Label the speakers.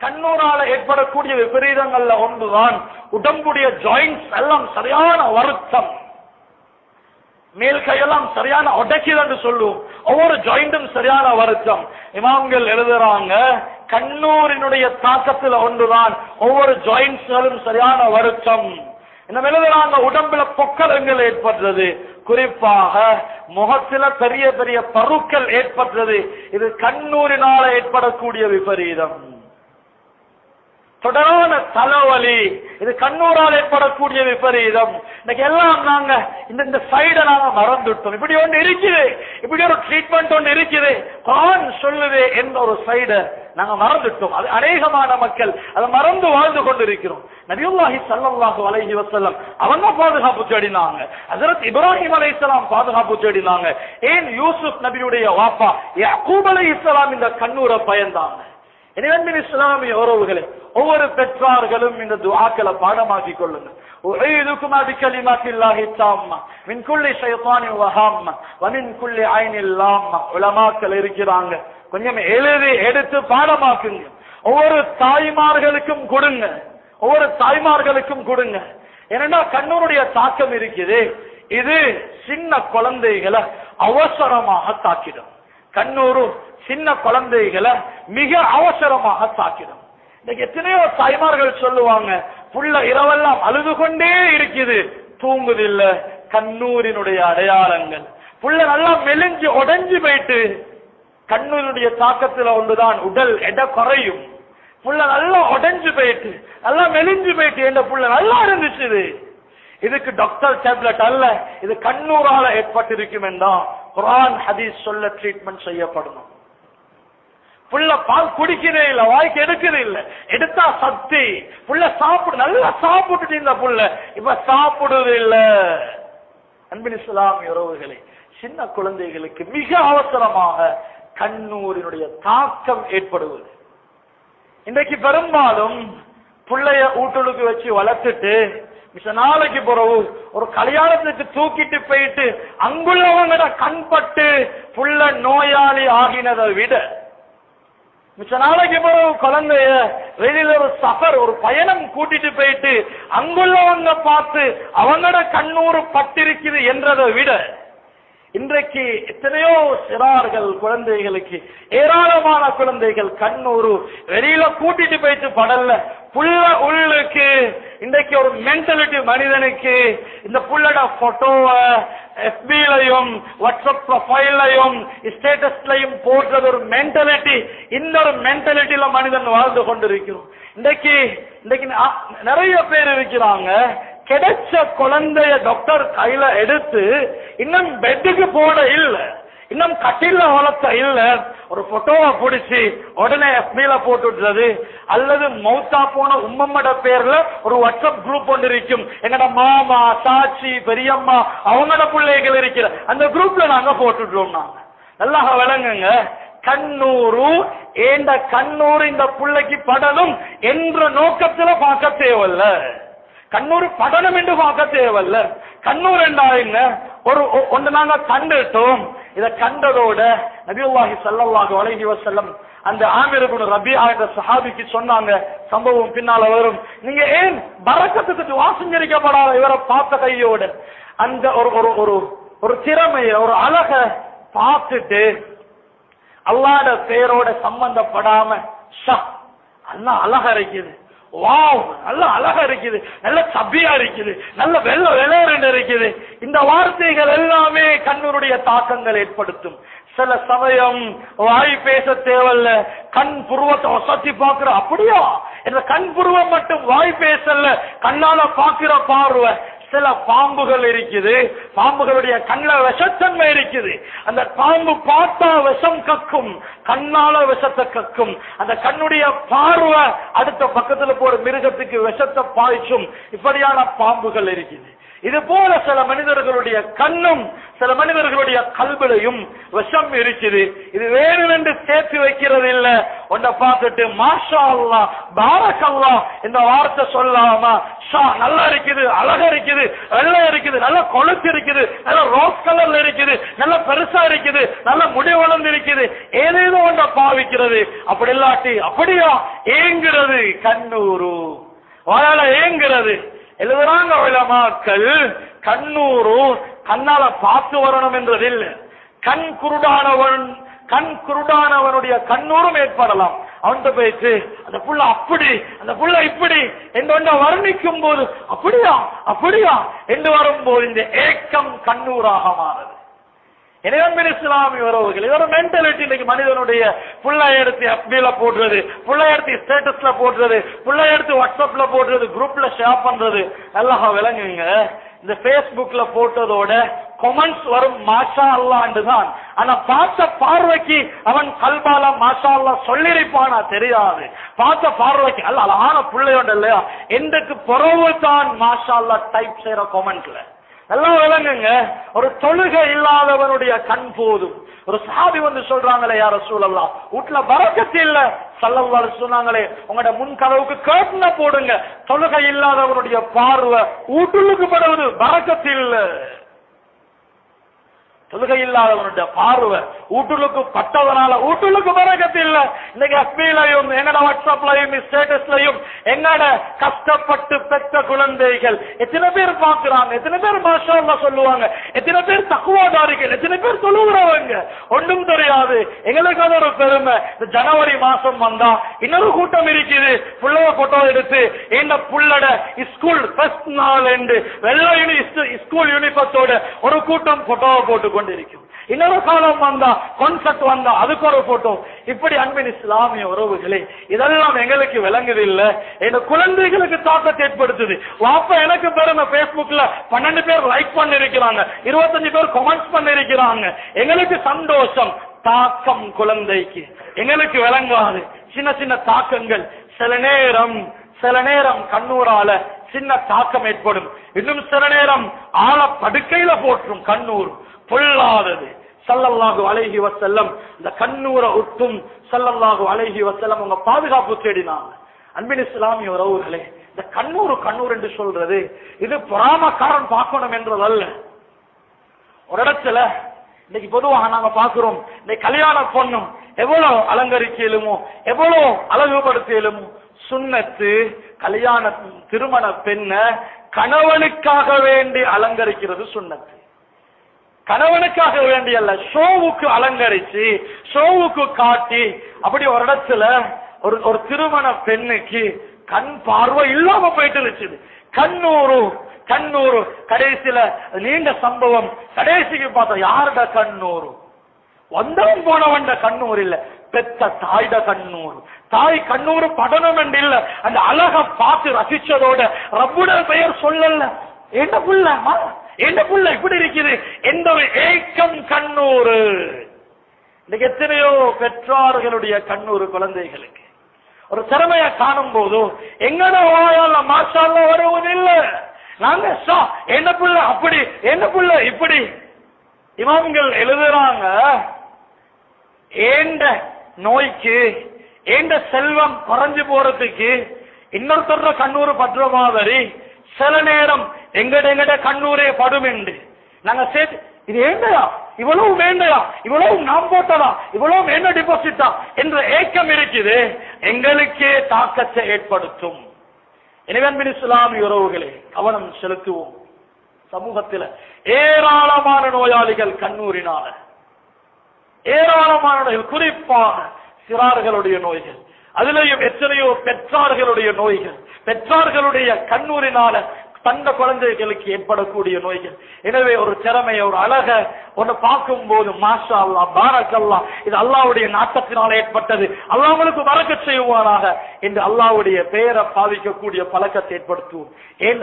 Speaker 1: கண்ணூரால ஏற்படக்கூடிய விபரீதங்கள்ல ஒன்றுதான். உடம்புடைய ஜாயிண்ட்ஸ் எல்லாம் சரியான வருத்தம். மேல் கையெல்லாம் சரியான உடைக்கிது என்று சொல்லுவோம் ஒவ்வொரு ஜாயிண்டும் சரியான வருத்தம். இமாம்கள் எழுதுறாங்க கண்ணூரினுடைய தாக்கத்துல ஒன்றுதான். ஒவ்வொரு ஜாயிண்ட்ஸ்களும் சரியான வருத்தம். என்ன எழுதுறாங்க? உடம்புல பொக்கலங்கள் ஏற்படுறது. குறிப்பாக முகத்துல பெரிய பெரிய பருக்கள் ஏற்படுறது. இது கண்ணூரினால ஏற்படக்கூடிய விபரீதம். தொடரான தலைவலி. இது கண்ணூரால் ஏற்படக்கூடிய விபரீதம். இன்னைக்கு எல்லாம் நாங்க இந்த இந்த சைட நாங்க மறந்துட்டோம். இப்படி ஒன்று இருக்குது. இப்படி ஒரு ட்ரீட்மெண்ட் ஒன்று இருக்குது. கான் சொல்லுது என்ற ஒரு சைட நாங்க மறந்துட்டோம். அது அநேகமான மக்கள் அதை மறந்து வாழ்ந்து கொண்டிருக்கிறோம். நபியுல்லாஹி சல்லாஹு அலைஹி வசல்லம் அவங்க பாதுகாப்பு தேடினாங்க. அசரத் இப்ராஹிம் அலை இஸ்லாம் பாதுகாப்பு தேடினாங்க. ஏன் யூசுப் நபியுடைய வாப்பா யாக்கூப் அலைஹிஸ்ஸலாம் இந்த கண்ணூரை பயந்தாங்க? எனவே இஸ்லாமிய உறவுகளே ஒவ்வொரு பெற்றார்களும் இந்த துஆக்களை பாடமாக்கி கொள்ளுங்க أعيذكم بكلمات الله التامة من كل شيطان وهامة ومن كل عين لامة உலமாக்கள் இருக்கிறாங்க கொஞ்சம் எழுதி எடுத்து பாடமாக்குங்க ஒவ்வொரு தாய்மார்களுக்கும் கொடுங்க ஒவ்வொரு தாய்மார்களுக்கும் கொடுங்க ஏன்னா கண்ணூருடைய தாக்கம் இருக்குது இது சின்ன குழந்தைகளை அவசரமாக தாக்கிடும் கண்ணூரு சின்ன குழந்தைகளை மிக அவசரமாக தாக்கிடும் இன்னைக்கு எத்தனையோ தாய்மார்கள் சொல்லுவாங்க புள்ள இரவெல்லாம் அழுது கொண்டே இருக்குது. தூங்குதில்ல கண்ணூரினுடைய அடையாளங்கள். புள்ள நல்லா மெலிஞ்சு உடஞ்சி போயிட்டு கண்ணூரினுடைய தாக்கத்துல ஒன்றுதான் உடல் எடை குறையும். புள்ள நல்லா உடஞ்சு போயிட்டு நல்லா மெலிஞ்சு போயிட்டு என்ற புள்ள நல்லா இருந்துச்சு இது இதுக்கு டாக்டர் டேப்லெட் அல்ல இது கண்ணூரால ஏற்பட்டிருக்கும் என்றான் குரான் ஹதீஸ் சொல்ல ட்ரீட்மெண்ட் செய்யப்படணும். புள்ள பால் குடிக்கிறே இல்ல வாய்க்கு எடுக்கிறே இல்ல. எடுத்தா சக்தி. புள்ள சாப்பிடு நல்லா சாப்பிட்டுட்டு இந்த புள்ள. இப்ப சாப்பிடுறது இல்ல. அன்பின் இஸ்லாம் உறவுகளே சின்ன குழந்தைகளுக்கு மிக அவசரமாக கண்ணூரினுடைய தாக்கம் ஏற்படுவது. இன்றைக்கு பெரும்பாலும் புள்ளைய ஊட்டலுக்கு வச்சு வளர்த்துட்டு மிச்ச நாளைக்கு பிறகு ஒரு கல்யாணத்துக்கு தூக்கிட்டு போயிட்டு அங்குள்ளவங்கட கண்பட்டு புள்ள நோயாளி ஆகினதை விட மிச்ச நாளைக்கு அப்புறம் குழந்தைய வெளியில ஒரு சஃபர் ஒரு பயணம் கூட்டிட்டு போயிட்டு அங்குள்ளவங்க பார்த்து அவங்களோட கண்ணூறு பட்டிருக்குது என்றதை விட இன்றைக்கு எத்தனையோ சிறார்கள் குழந்தைகளுக்கு ஏராளமான குழந்தைகள் கண்ணூறு வெளியில கூட்டிட்டு போயிட்டு படல புள்ள உள்ளுக்கு இன்றைக்கு ஒரு மென்டாலிட்டி மனிதனுக்கு இந்த புள்ளட போட்டோவை எஃபிலையும் வாட்ஸ்அப் ப்ரொஃபைல்லையும் ஸ்டேட்டஸ்லையும் போடுறது ஒரு மென்டாலிட்டி இன்னொரு மென்டாலிட்டியில மனிதன் வாழ்ந்து கொண்டிருக்கிறோம். இன்றைக்கு இன்றைக்கு நிறைய பேர் இருக்கிறாங்க. கிடைச்ச குழந்தைய டாக்டர் கையில எடுத்து இன்னும் பெட்டுக்கு போட இல்லை. இன்னும் கட்டில வளர்த்த இல்லை. ஒரு போட்டோவை பிடிச்சி உடனே எஃபில போட்டுடுறது அல்லது மௌத்தா போன உம்மம்மட பேர்ல ஒரு வாட்ஸ்அப் குரூப் ஒன்று இருக்கும். எங்கட மாமா சாட்சி பெரியம்மா அவங்களோட பிள்ளைகள் இருக்கிற அந்த குரூப்ல நாங்க போட்டுடுறோம் நாங்க. நல்லா விளங்குங்க. கண்ணூரு ஏண்ட கண்ணூர் இந்த பிள்ளைக்கு படணும் என்ற நோக்கத்துல பார்க்க தேவையில்ல. கண்ணூர் படணும் என்று பார்க்க தேவையில்ல. கண்ணூர் என்றா என்ன? ஒரு ஒ- ஒன்று நாங்க கண்டுட்டோம். இதை கண்டதோட நபியுல்லாஹி சல்லாஹு அலைஹி வசல்லம் அந்த ஆமிரபுன் ரபி ரபியா என்ற சஹாபிக்கு சொன்னாங்க சம்பவம் பின்னால வரும். நீங்க ஏன் பரக்கத்துக்கு வாசஞ்சரிக்கப்படாத இவரை பார்த்த கையோட? அந்த ஒரு ஒரு ஒரு ஒரு திறமைய ஒரு அழக பார்த்துட்டு அல்லாட பேரோட சம்பந்தப்படாம ஷா அல்லா அழக இருக்குது வாவ் நல்ல அழகா இருக்குது நல்ல சபியா இருக்குது நல்ல வெள்ள வெளேரண்டு இருக்குது. இந்த வார்த்தைகள் எல்லாமே கண்ணுடைய தாக்கங்கள் ஏற்படுத்தும். சில சமயம் வாய் பேச தேவையில்ல கண் புருவத்தை ஒசத்தி பாக்குற அப்படியா? இந்த கண் புருவம் மட்டும் வாய் பேசல கண்ணால பாக்குற பார்வை சில பாம்புகள் இருக்குது. பாம்புகளுடைய கண்ண விஷத்தன்மை இருக்குது. அந்த பாம்பு பார்த்தா விஷம் கக்கும். கண்ணால விஷத்தை கக்கும். அந்த கண்ணுடைய பார்வை அடுத்த பக்கத்துல போற மிருகத்துக்கு விஷத்தை பாய்ச்சும். இப்படியான பாம்புகள் இருக்குது. இது போல சில மனிதர்களுடைய கண்ணும் சில மனிதர்களுடைய கல்விலையும் விஷம் இருக்குது இது வேணுமென்று சேர்த்து வைக்கிறது இல்ல உன்னை பார்த்துட்டு மாஷா அல்லா பாரக் இந்த வார்த்தை சொல்லாமா ஷா நல்லா இருக்குது அழகா இருக்குது வெள்ளை இருக்குது நல்ல கொழுத்து இருக்குது நல்ல ரோஸ் கலர்ல இருக்குது நல்ல பெருசா இருக்குது நல்ல முடி வளர்ந்து இருக்குது. ஏதேதோ ஒன்றை பாவிக்கிறது. அப்படி இல்லாட்டி அப்படியா? ஏங்குறது கண்ணூரு. வாயால ஏங்குறது. எழுதுறாங்க உலமாக்கள் கண்ணூரு கண்ணால பார்த்து வரணும் என்றது கண் குருடானவன் கண் குருடானவனுடைய கண்ணூரும் ஏற்படலாம். அவன்கிட்ட போயிட்டு அந்த புள்ள அப்படி அந்த புள்ள இப்படி என்று வர்ணிக்கும் போது அப்படியா அப்படியா என்று வரும்போது இந்த ஏக்கம் கண்ணூராக மாறுது. எனவே இஸ்லாமிய உறவுகள் இது ஒரு மென்டாலிட்டி இன்னைக்கு மனிதனுடைய புள்ளை எடுத்து எஃபில போடுறது புள்ளை எடுத்து ஸ்டேட்டஸ்ல போடுறது புள்ளை எடுத்து வாட்ஸ்அப்ல போடுறது குரூப்ல ஷேர் பண்றது. எல்லாம் விளங்குவீங்க இந்த பேஸ்புக்ல போட்டதோட கொமெண்ட்ஸ் வரும் மாஷா அல்லாண்டு தான் ஆனா பார்த்த பார்வைக்கு அவன் கல்பால மாஷா அல்லா சொல்லிருப்பானா தெரியாது. பார்த்த பார்வைக்கு அல்ல அழகான பிள்ளையோட இல்லையா? எந்தக்கு பொறவு தான் மாஷா அல்லா டைப் செய்யற கொமெண்ட்ல நல்லா விளங்குங்க. ஒரு தொழுகை இல்லாதவனுடைய கண் போதும். ஒரு சாதி வந்து சொல்றாங்களே யார சூழல்லாம் வீட்டுல பறக்கத்து இல்ல. சல்லவாள் சொன்னாங்களே உங்களோட முன் கதவுக்கு கேட்டுன போடுங்க. தொழுகை இல்லாதவனுடைய பார்வை வீட்டுக்கு படுவது பறக்கத்து இல்ல. தொழுகை இல்லாதவனுடைய பார்வை ஊட்டுலுக்கு பட்டதனால ஊட்டுலுக்கு பறக்கத்து இல்ல. இன்னைக்கு எஃபிலையும் எங்கட வாட்ஸ்அப்லயும் ஸ்டேட்டஸ்லயும் எங்கட கஷ்டப்பட்டு பெற்ற குழந்தைகள் எத்தனை பேர் பாக்குறாங்க எத்தனை பேர் மாஷா சொல்லுவாங்க? எத்தனை பேர் தக்குவாதாரிகள்? எத்தனை பேர் சொல்லுகிறவங்க ஒன்றும் தெரியாது. எங்களுக்கு அது ஒரு பெருமை. இந்த ஜனவரி மாசம் வந்தா இன்னொரு கூட்டம் இருக்குது. புள்ளவ போட்டோ எடுத்து இந்த புள்ளட ஸ்கூல் ஃபர்ஸ்ட் நாள் என்று வெள்ளை யூனி ஸ்கூல் யூனிஃபத்தோட ஒரு கூட்டம் போட்டோவை போட்டு கொண்டிருக்கும் இன்னொரு காலம் வந்தா கான்செப்ட் வந்தா அதுக்கு ஒரு போட்டோ இப்படி அன்பின் இஸ்லாமிய உறவுகளே இதெல்லாம் எங்களுக்கு விளங்குது இல்ல எங்க குழந்தைகளுக்கு தாக்கத்தை ஏற்படுத்துது. வாப்ப எனக்கு பெருமை பேஸ்புக்ல பன்னெண்டு பேர் லைக் பண்ணிருக்கிறாங்க. இருபத்தஞ்சு பேர் கமெண்ட்ஸ் பண்ணிருக்கிறாங்க. எங்களுக்கு சந்தோஷம். தாக்கம் குழந்தைக்கு. எங்களுக்கு விளங்காது. சின்ன சின்ன தாக்கங்கள். சில நேரம் சில நேரம் கண்ணூரால சின்ன தாக்கம் ஏற்படும். இன்னும் சில நேரம் ஆழ படுக்கையில போற்றும் கண்ணூர். பொல்லாதது சல்லல்லாஹு அழகி வசல்லம் இந்த கண்ணூரை உட்டும் சல்லல்லாஹு அழகி வசல்லம் உங்க பாதுகாப்பு தேடினாங்க. அன்பின் இஸ்லாமிய உறவுகளே இந்த கண்ணூர் கண்ணூர் என்று சொல்றது இது பொறாமக்காரன் பார்க்கணும் என்றதல்ல. ஒரு இடத்துல இன்னைக்கு பொதுவாக நாங்க பாக்குறோம் இன்னைக்கு கல்யாண பொண்ணும் எவ்வளவு அலங்கரிக்கலுமோ எவ்வளவு அழகுபடுத்தலுமோ சுண்ணத்து கல்யாண திருமண பெண்ண கணவனுக்காக வேண்டி அலங்கரிக்கிறது சுண்ணத்து. கணவனுக்காக வேண்டிய அல்ல ஷோவுக்கு அலங்கரிச்சு ஷோவுக்கு காட்டி அப்படி ஒரு இடத்துல ஒரு ஒரு திருமண பெண்ணுக்கு கண் பார்வை இல்லாம போயிட்டு இருந்துச்சு. கண்ணூரு கண்ணூரு கடைசியில நீண்ட சம்பவம். கடைசிக்கு பார்த்தா யாருட கண்ணூரு? வந்தவன் போனவன் கண்ணூர் இல்ல. பெத்த தாய்ட கண்ணூர். தாய் கண்ணூர் படணும் என்று இல்ல. அந்த அழக பார்த்து ரசிச்சதோட ரப்புட பெயர் சொல்லல என்ன புள்ளமா என்ன புள்ள? இப்படி இருக்குது. எந்த ஒரு ஏக்கம் கண்ணூறு? இன்னைக்கு எத்தனையோ பெற்றார்களுடைய கண்ணூறு குழந்தைகளுக்கு. ஒரு திறமைய காணும் போதும் எங்கட வாயால மாஷால வருவதில்லை நாங்க என்ன புள்ள? அப்படி என்ன புள்ள? இப்படி. இமாம்கள் எழுதுறாங்க ஏண்ட நோய்க்கு ஏண்ட செல்வம் குறைஞ்சு போறதுக்கு இன்னொருத்தர் கண்ணூறு பற்ற மாதிரி சில நேரம் எங்கட எங்கட கண்ணூரே படும் என்று நாங்க சேர்த்து இது ஏண்டையா இவ்வளவு வேண்டையா? இவ்வளவு நாம் போட்டதா? இவ்வளவு என்ன டிபாசிட்டா என்ற ஏக்கம் இருக்குது. எங்களுக்கே தாக்கத்தை ஏற்படுத்தும். எனவே அன்பின் இஸ்லாமிய உறவுகளே கவனம் செலுத்துவோம். சமூகத்தில் ஏராளமான நோயாளிகள் கண்ணூரினால. ஏராளமான நோய்கள் குறிப்பாக சிறார்களுடைய நோய்கள். அதுலயும் எத்தனையோ பெற்றார்களுடைய நோய்கள் பெற்றார்களுடைய கண்ணூரினால தந்த குழந்தைகளுக்கு ஏற்படக்கூடிய நோய்கள். எனவே ஒரு திறமைய ஒரு அழக ஒன்று பார்க்கும் போது மாஷா அல்லா பாரக் அல்லா இது அல்லாவுடைய நாட்டத்தினால் ஏற்பட்டது. அல்லாவுக்கு அவனுக்கு வரக்க செய்வானாக. என்று அல்லாவுடைய பெயரை பாவிக்கக்கூடிய பழக்கத்தை ஏற்படுத்துவோம். ஏன்